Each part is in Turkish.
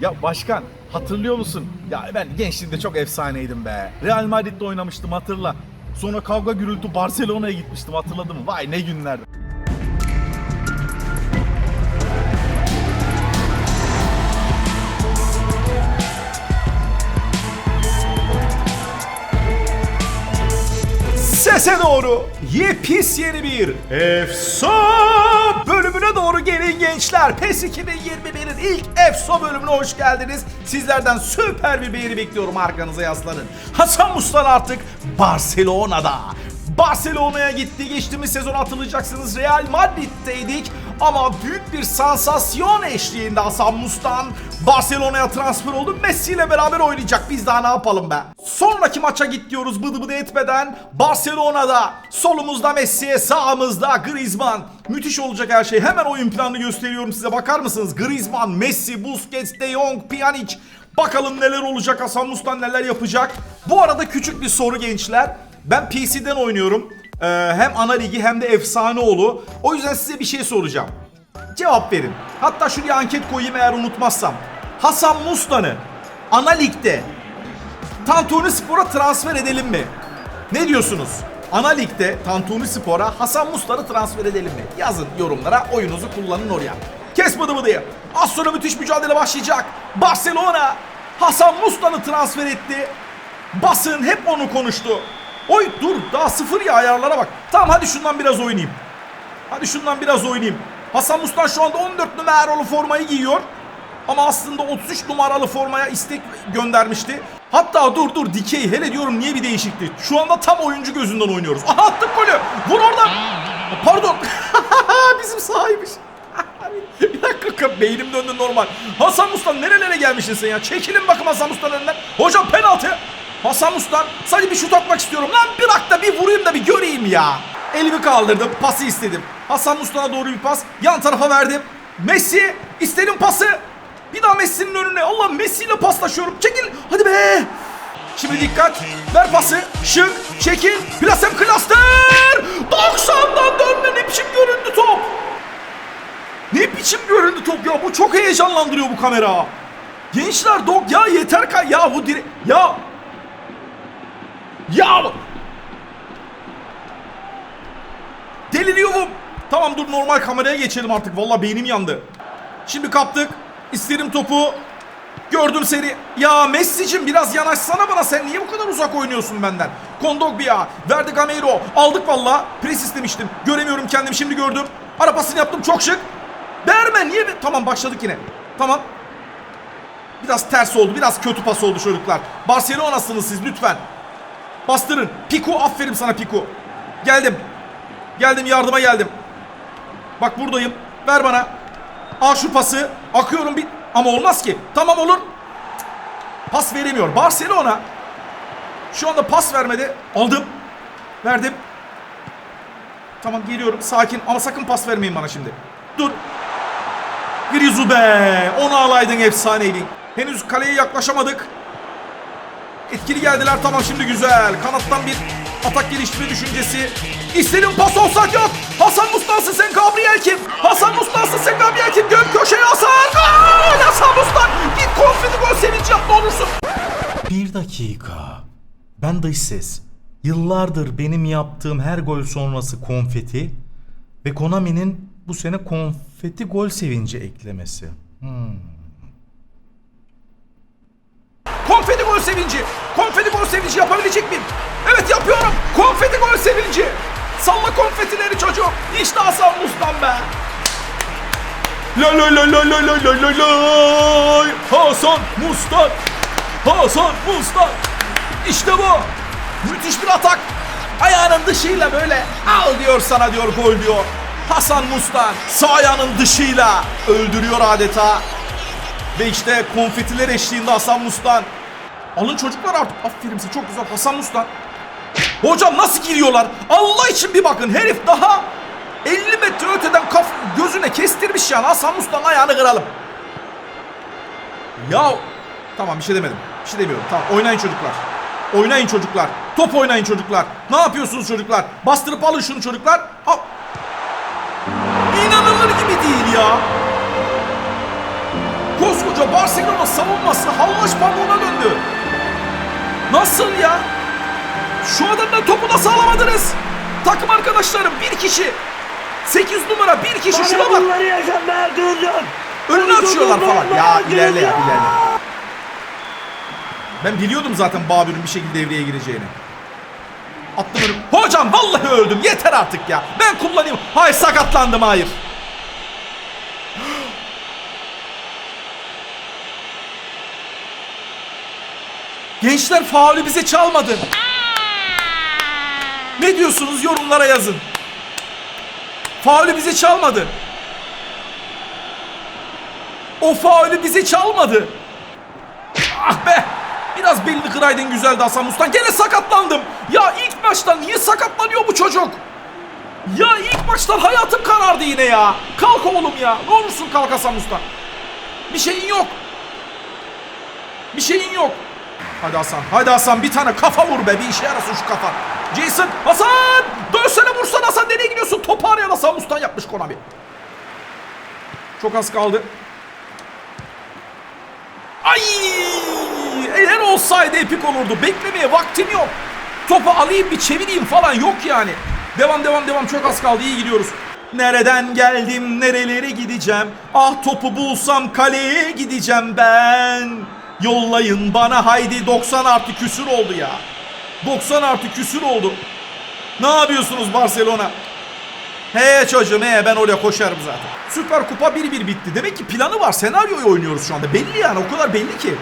Ya başkan hatırlıyor musun? Ya ben gençliğimde çok efsaneydim be. Real Madrid'de oynamıştım hatırla. Sonra kavga gürültü Barcelona'ya gitmiştim hatırladın mı? Vay ne günlerdi. Sese doğru yepis yeni bir EFSO bölümüne doğru gelin gençler. PES 2021'in ilk EFSO bölümüne hoş geldiniz. Sizlerden süper bir beğeni bekliyorum arkanıza yaslanın. Hasan Mustan artık Barcelona'da. Barcelona'ya gitti. Geçtiğimiz sezon hatırlayacaksınız Real Madrid'deydik. Ama büyük bir sansasyon eşliğinde Hasan Mustan Barcelona'ya transfer oldu. Messi ile beraber oynayacak. Biz daha ne yapalım be? Sonraki maça git diyoruz bıdı bıdı etmeden. Barcelona'da solumuzda Messi, sağımızda Griezmann. Müthiş olacak her şey. Hemen oyun planını gösteriyorum size. Bakar mısınız? Griezmann, Messi, Busquets, De Jong, Pjanic. Bakalım neler olacak Hasan Mustan neler yapacak. Bu arada küçük bir soru gençler. Ben PC'den oynuyorum. Ee, hem ana ligi hem de efsaneoğlu. O yüzden size bir şey soracağım. Cevap verin. Hatta şuraya anket koyayım eğer unutmazsam. Hasan Muslan'ı ana ligde Tantuni Spor'a transfer edelim mi? Ne diyorsunuz? Ana ligde Tantuni Spor'a Hasan Muslan'ı transfer edelim mi? Yazın yorumlara oyunuzu kullanın oraya. Kes bıdı bıdıyı. Az sonra müthiş mücadele başlayacak. Barcelona Hasan Muslan'ı transfer etti. Basın hep onu konuştu. Oy dur daha sıfır ya ayarlara bak. Tamam hadi şundan biraz oynayayım. Hadi şundan biraz oynayayım. Hasan Mustan şu anda 14 numaralı formayı giyiyor. Ama aslında 33 numaralı formaya istek göndermişti. Hatta dur dur dikey hele diyorum niye bir değişiklik. Şu anda tam oyuncu gözünden oynuyoruz. Aha attık golü. Vur oradan. Pardon. Bizim sahaymış. bir dakika beynim döndü normal. Hasan Mustan nerelere gelmişsin sen ya? Çekilin bakın Hasan Mustan önünden. Hocam penaltı. Hasan Mustan sadece bir şut atmak istiyorum. Lan bırak da bir vurayım da bir göreyim ya. Elimi kaldırdım. Pası istedim. Hasan Mustan'a doğru bir pas. Yan tarafa verdim. Messi istedim pası. Bir daha Messi'nin önüne. Allah Messi ile paslaşıyorum. Çekil. Hadi be. Şimdi dikkat. Ver pası. Şık. Çekil. Plasem klaster. 90'dan dönme. Ne biçim göründü top. Ne biçim göründü top ya. Bu çok heyecanlandırıyor bu kamera. Gençler dog ya yeter ka ya bu dire ya ya deliriyorum. Tamam dur normal kameraya geçelim artık. Vallahi beynim yandı. Şimdi kaptık. İsterim topu. Gördüm seni. Ya Messi'cim biraz yanaşsana bana. Sen niye bu kadar uzak oynuyorsun benden? Kondogbia. Verdi Gameiro. Aldık valla. Pres istemiştim. Göremiyorum kendimi şimdi gördüm. Ara pasını yaptım çok şık. Verme niye? Tamam başladık yine. Tamam. Biraz ters oldu. Biraz kötü pas oldu çocuklar. Barcelona'sınız siz lütfen. Bastırın. Piku aferin sana Piku. Geldim. Geldim yardıma geldim. Bak buradayım. Ver bana. Al şu pası. Akıyorum bir... Ama olmaz ki. Tamam olur. Pas veremiyor. Barcelona. Şu anda pas vermedi. Aldım. Verdim. Tamam geliyorum. Sakin. Ama sakın pas vermeyin bana şimdi. Dur. Grizu be. Onu alaydın efsaneydi. Henüz kaleye yaklaşamadık. Etkili geldiler tamam şimdi güzel. Kanattan bir atak geliştirme düşüncesi. İstediğin pas olsak yok. Hasan Mustansın sen Gabriel kim? Hasan Mustansın sen Gabriel kim? Göm köşeye Hasan. Gol! Hasan Mustan. Git konfeti gol sevinci yap ne olursun. Bir dakika. Ben dış ses. Yıllardır benim yaptığım her gol sonrası konfeti ve Konami'nin bu sene konfeti gol sevinci eklemesi. Konfeti gol sevinci. Konfeti gol sevinci yapabilecek miyim? Evet yapıyorum. Konfeti gol sevinci. Salla konfetileri çocuğum. İşte Hasan Mustan be. La la la la la la la la la. Hasan Mustan. Hasan Mustan. İşte bu. Müthiş bir atak. Ayağının dışıyla böyle al diyor sana diyor gol diyor. Hasan Mustan sağ ayağının dışıyla öldürüyor adeta. Ve işte konfetiler eşliğinde Hasan Mustan. Alın çocuklar artık. Aferin size çok güzel Hasan Mustan. Hocam nasıl giriyorlar? Allah için bir bakın herif daha 50 metre öteden kaf gözüne kestirmiş yani Hasan Mustan ayağını kıralım. Ya tamam bir şey demedim. Bir şey demiyorum. Tamam oynayın çocuklar. Oynayın çocuklar. Top oynayın çocuklar. Ne yapıyorsunuz çocuklar? Bastırıp alın şunu çocuklar. Al. İnanılır gibi değil ya. Koskoca Barcelona savunması hallaç pamuğuna döndü. Nasıl ya? Şu adamdan topu nasıl alamadınız? Takım arkadaşlarım bir kişi. 8 numara bir kişi şuna bak. Bunları yaşamaya durdun. Önünü açıyorlar falan. Ya ilerle ya ya. ilerle. Ben biliyordum zaten Babür'ün bir şekilde devreye gireceğini. Attım önüm. Hocam vallahi öldüm. Yeter artık ya. Ben kullanayım. Hayır sakatlandım hayır. Gençler faulü bize çalmadı. Ne diyorsunuz yorumlara yazın. Faulü bize çalmadı. O faulü bize çalmadı. Ah be! Biraz belini kıraydın güzeldi Hasan Mustan. Gene sakatlandım. Ya ilk maçtan niye sakatlanıyor bu çocuk? Ya ilk maçtan hayatım karardı yine ya. Kalk oğlum ya. Ne olursun kalk Hasan Mustan. Bir şeyin yok. Bir şeyin yok. Hadi Hasan. Hadi Hasan bir tane kafa vur be. Bir işe yarasın şu kafa. Jason. Hasan. Dönsene vursan Hasan. Nereye gidiyorsun? Topu arayan Hasan Mustan yapmış Konami. Çok az kaldı. Ay! Eğer olsaydı epik olurdu. Beklemeye vaktim yok. Topu alayım bir çevireyim falan yok yani. Devam devam devam çok az kaldı iyi gidiyoruz. Nereden geldim nerelere gideceğim Ah topu bulsam kaleye gideceğim ben Yollayın bana haydi 90 artı küsür oldu ya 90 artı küsür oldu Ne yapıyorsunuz Barcelona He çocuğum he ben oraya koşarım zaten. Süper Kupa 1-1 bitti. Demek ki planı var. Senaryoyu oynuyoruz şu anda. Belli yani o kadar belli ki.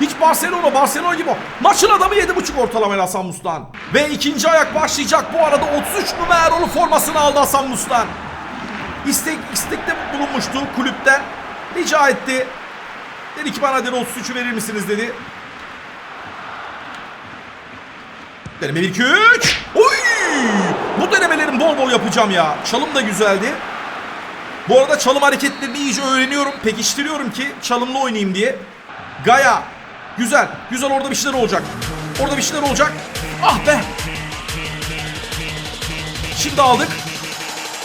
Hiç Barcelona, Barcelona gibi. Maçın adamı 7.5 ortalamayla Hasan Mustan. Ve ikinci ayak başlayacak. Bu arada 33 numaralı formasını aldı Hasan Mustan. İstek, istekte bulunmuştu kulüpten. Rica etti. Dedi ki bana dedi 33'ü verir misiniz dedi. Deneme 1 2 3. Oy! Bu denemelerin bol bol yapacağım ya. Çalım da güzeldi. Bu arada çalım hareketlerini iyice öğreniyorum. Pekiştiriyorum ki çalımlı oynayayım diye. Gaya. Güzel. Güzel orada bir şeyler olacak. Orada bir şeyler olacak. Ah be. Şimdi aldık.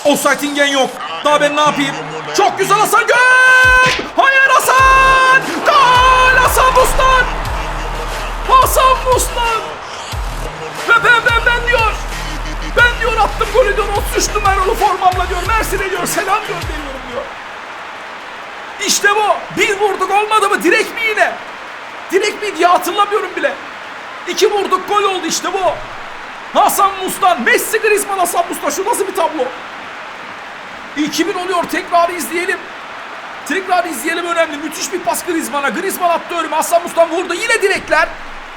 Offside ingen yok. Daha ben ne yapayım? Çok güzel Hasan gol! 33 numaralı formamla diyor. Mersin'e diyor selam gönderiyorum diyor. İşte bu. Bir vurduk olmadı mı? Direkt mi yine? Direkt mi diye hatırlamıyorum bile. İki vurduk gol oldu işte bu. Hasan Mustan, Messi Griezmann Hasan Mustan. Şu nasıl bir tablo? 2000 oluyor tekrar izleyelim. Tekrar izleyelim önemli. Müthiş bir pas Griezmann'a. Griezmann attı önüme. Hasan Mustan vurdu. Yine direkler.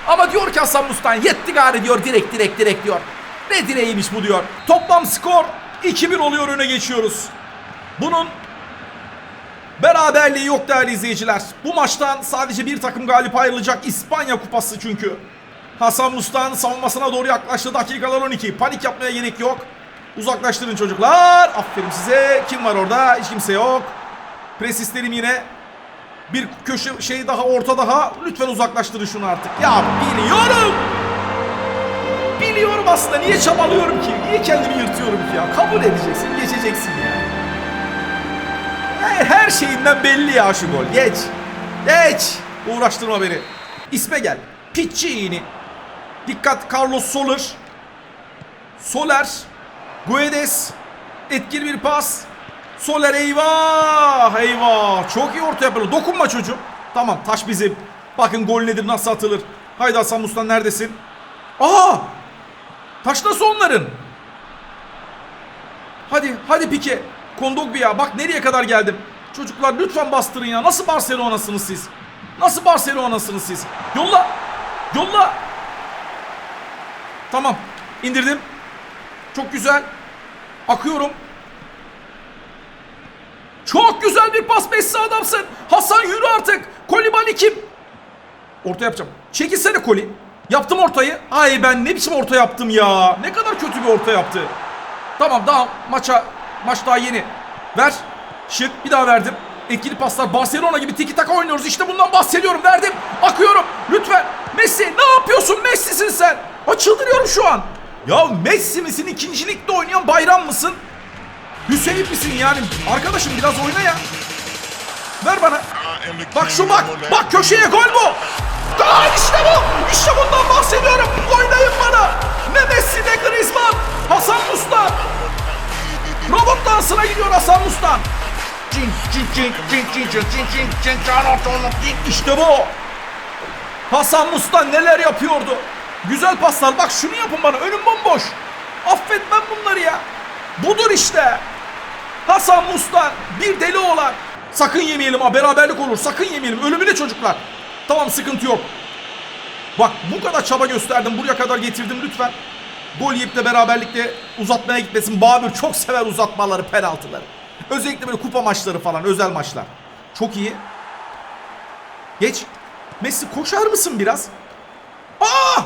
Ama diyor ki Hasan Mustan yetti gari diyor. Direkt direkt direkt diyor. Ne direğiymiş bu diyor. Toplam skor 2-1 oluyor öne geçiyoruz. Bunun beraberliği yok değerli izleyiciler. Bu maçtan sadece bir takım galip ayrılacak. İspanya kupası çünkü. Hasan Mustan savunmasına doğru yaklaştı. Dakikalar 12. Panik yapmaya gerek yok. Uzaklaştırın çocuklar. Aferin size. Kim var orada? Hiç kimse yok. Pres isterim yine. Bir köşe şey daha orta daha. Lütfen uzaklaştırın şunu artık. Ya biliyorum. Biliyorum aslında. Niye çabalıyorum ki? Niye kendimi yırtıyorum ki ya? Kabul edeceksin. Geçeceksin ya. Her, her şeyinden belli ya şu gol. Geç. Geç. Uğraştırma beni. İsme gel. Piccini. Dikkat Carlos Soler. Soler. Guedes. Etkili bir pas. Soler eyvah eyvah. Çok iyi orta yapılır. Dokunma çocuğum. Tamam taş bizim. Bakın gol nedir nasıl atılır. Haydi Hasan Mustan neredesin? Aa! Taş nasıl onların? Hadi hadi Pike. Kondogbi ya bak nereye kadar geldim. Çocuklar lütfen bastırın ya. Nasıl Barcelona'sınız siz? Nasıl Barcelona'sınız siz? Yolla. Yolla. Tamam. indirdim. Çok güzel. Akıyorum. Çok güzel bir pas Messi adamsın. Hasan yürü artık. Kolibali kim? Orta yapacağım. Çekilsene Koli. Yaptım ortayı. Ay ben ne biçim orta yaptım ya. Ne kadar kötü bir orta yaptı. Tamam daha maça maç daha yeni. Ver. Şık bir daha verdim. Etkili paslar Barcelona gibi tiki taka oynuyoruz. İşte bundan bahsediyorum. Verdim. Akıyorum. Lütfen. Messi ne yapıyorsun? Messi'sin sen. Ha çıldırıyorum şu an. Ya Messi misin? İkinci ligde oynayan bayram mısın? Hüseyin misin yani? Arkadaşım biraz oyna ya. Ver bana. Bak şu bak. Bak köşeye gol bu. Gol işte bu. İşte bundan bahsediyorum. Oynayın bana. Ne Messi ne Griezmann. Hasan Mustan. Robot dansına gidiyor Hasan Mustan. Cink cink cink cink cink cink cink cink cink cink İşte bu. Hasan Mustan neler yapıyordu. Güzel paslar. Bak şunu yapın bana. Önüm bomboş. Affetmem bunları ya. Budur işte. Hasan Mustan bir deli olan. Sakın yemeyelim ha beraberlik olur. Sakın yemeyelim. Ölümüne çocuklar. Tamam sıkıntı yok. Bak bu kadar çaba gösterdim. Buraya kadar getirdim lütfen. Gol yiyip de beraberlikle uzatmaya gitmesin. Babür çok sever uzatmaları, penaltıları. Özellikle böyle kupa maçları falan, özel maçlar. Çok iyi. Geç. Messi koşar mısın biraz? Aa!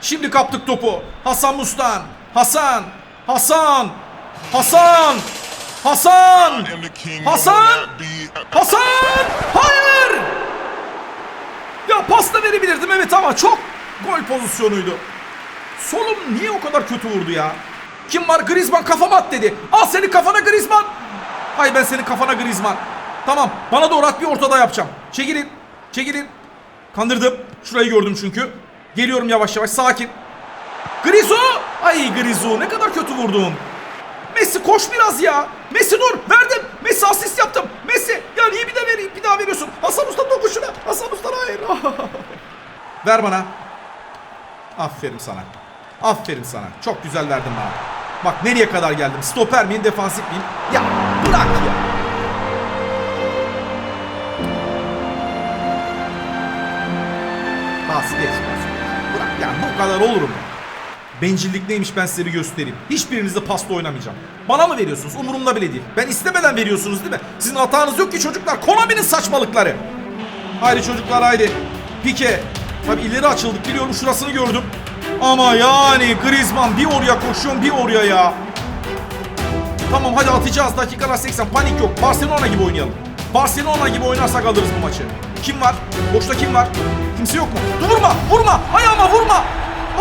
Şimdi kaptık topu. Hasan Mustan. Hasan. Hasan. Hasan. Hasan. Hasan. Hasan. Hayır. Ya pasta verebilirdim evet ama çok gol pozisyonuydu. Solum niye o kadar kötü vurdu ya? Kim var? Griezmann kafama at dedi. Al senin kafana Griezmann. Hay ben senin kafana Griezmann. Tamam bana doğru at bir ortada yapacağım. Çekilin. Çekilin. Kandırdım. Şurayı gördüm çünkü. Geliyorum yavaş yavaş sakin. Grizo! Ay Grizo ne kadar kötü vurdum. Messi koş biraz ya. Messi dur verdim. Messi asist yaptım. Messi ya niye bir de vereyim bir daha veriyorsun. Hasan Usta dokun şuna. Hasan Usta hayır. Ver bana. Aferin sana. Aferin sana. Çok güzel verdin bana. Bak nereye kadar geldim. Stoper miyim defansif miyim? Ya bırak ya. Bas geç. Bırak ya bu kadar olur mu? Bencillik neymiş ben size bir göstereyim. Hiçbirinizle pasta oynamayacağım. Bana mı veriyorsunuz? Umurumda bile değil. Ben istemeden veriyorsunuz değil mi? Sizin hatanız yok ki çocuklar. Konami'nin saçmalıkları. Haydi çocuklar haydi. Pike. Tabi ileri açıldık biliyorum şurasını gördüm. Ama yani Griezmann bir oraya koşuyorum bir oraya ya. Tamam hadi atacağız dakikalar 80 panik yok. Barcelona gibi oynayalım. Barcelona gibi oynarsak alırız bu maçı. Kim var? Boşta kim var? Kimse yok mu? Vurma vurma ayağıma vurma.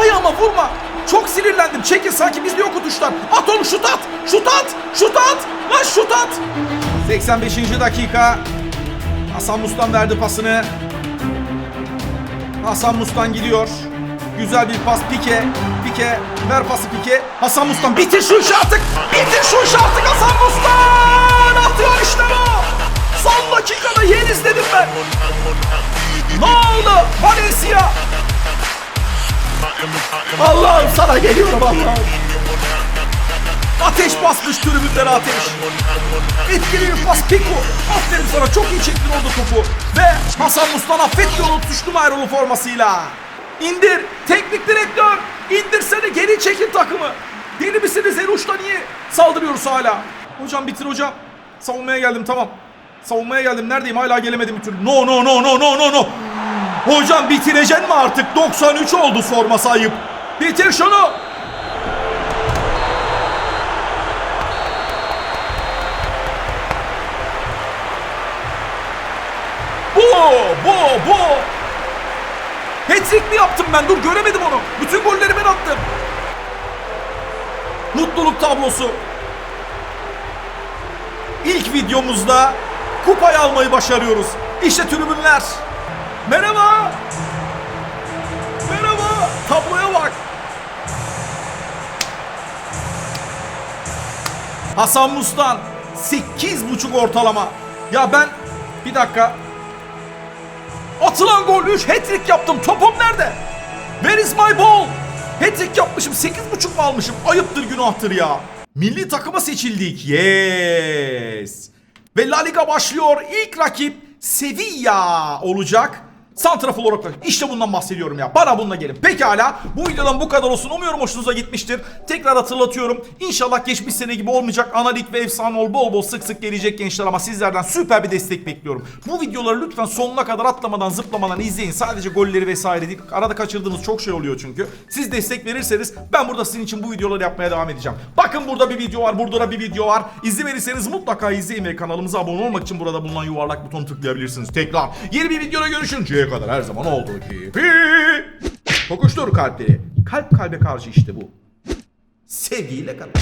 Ayağıma vurma. Çok sinirlendim. Çekil sanki bizde yok o tuşlar. At onu şut at. Şut at. Şut at. Lan şut at. 85. dakika. Hasan Mustan verdi pasını. Hasan Mustan gidiyor. Güzel bir pas Pike. Pike ver pası Pike. Hasan Mustan bitir şu işi artık. Bitir şu işi artık Hasan Mustan. Atıyor işte bu. Son dakikada yeniz dedim ben. Ne oldu? Valencia. Allah'ım sana geliyorum Allah'ım. Ateş basmış tribünlere ateş. Etkili bir pas Pico. Aferin sana çok iyi çektin orada topu. Ve Hasan Mustan affetmiyor o tuşlu Mayrolu formasıyla. İndir. Teknik direktör. İndirsene geri çekin takımı. Deli misiniz en uçta niye saldırıyoruz hala? Hocam bitir hocam. Savunmaya geldim tamam. Savunmaya geldim. Neredeyim? Hala gelemedim bir türlü. No no no no no no no. Hocam bitireceksin mi artık? 93 oldu forması ayıp. Bitir şunu. Bu, bu, bu. Hat-trick mi yaptım ben? Dur göremedim onu. Bütün golleri ben attım. Mutluluk tablosu. İlk videomuzda kupayı almayı başarıyoruz. İşte tribünler. Merhaba. Merhaba. Tabloya bak. Hasan Mustan 8.5 ortalama. Ya ben bir dakika. Atılan gol 3 hat-trick yaptım. Topum nerede? Where is my ball? Hat-trick yapmışım. 8.5 mu almışım? Ayıptır günahtır ya. Milli takıma seçildik. Yes. Ve La Liga başlıyor. İlk rakip Sevilla olacak. Santrafor olarak da işte bundan bahsediyorum ya. Bana bununla gelin. Pekala. Bu videodan bu kadar olsun. Umuyorum hoşunuza gitmiştir. Tekrar hatırlatıyorum. İnşallah geçmiş sene gibi olmayacak. Analik ve efsane ol bol bol sık sık gelecek gençler ama sizlerden süper bir destek bekliyorum. Bu videoları lütfen sonuna kadar atlamadan zıplamadan izleyin. Sadece golleri vesaire değil. Arada kaçırdığınız çok şey oluyor çünkü. Siz destek verirseniz ben burada sizin için bu videoları yapmaya devam edeceğim. Bakın burada bir video var. Burada da bir video var. İzlemediyseniz mutlaka izleyin ve kanalımıza abone olmak için burada bulunan yuvarlak butonu tıklayabilirsiniz. Tekrar yeni bir videoda görüşünceye kadar her zaman olduğu gibi. Kokuştur kalpleri. Kalp kalbe karşı işte bu. Sevgiyle kalın.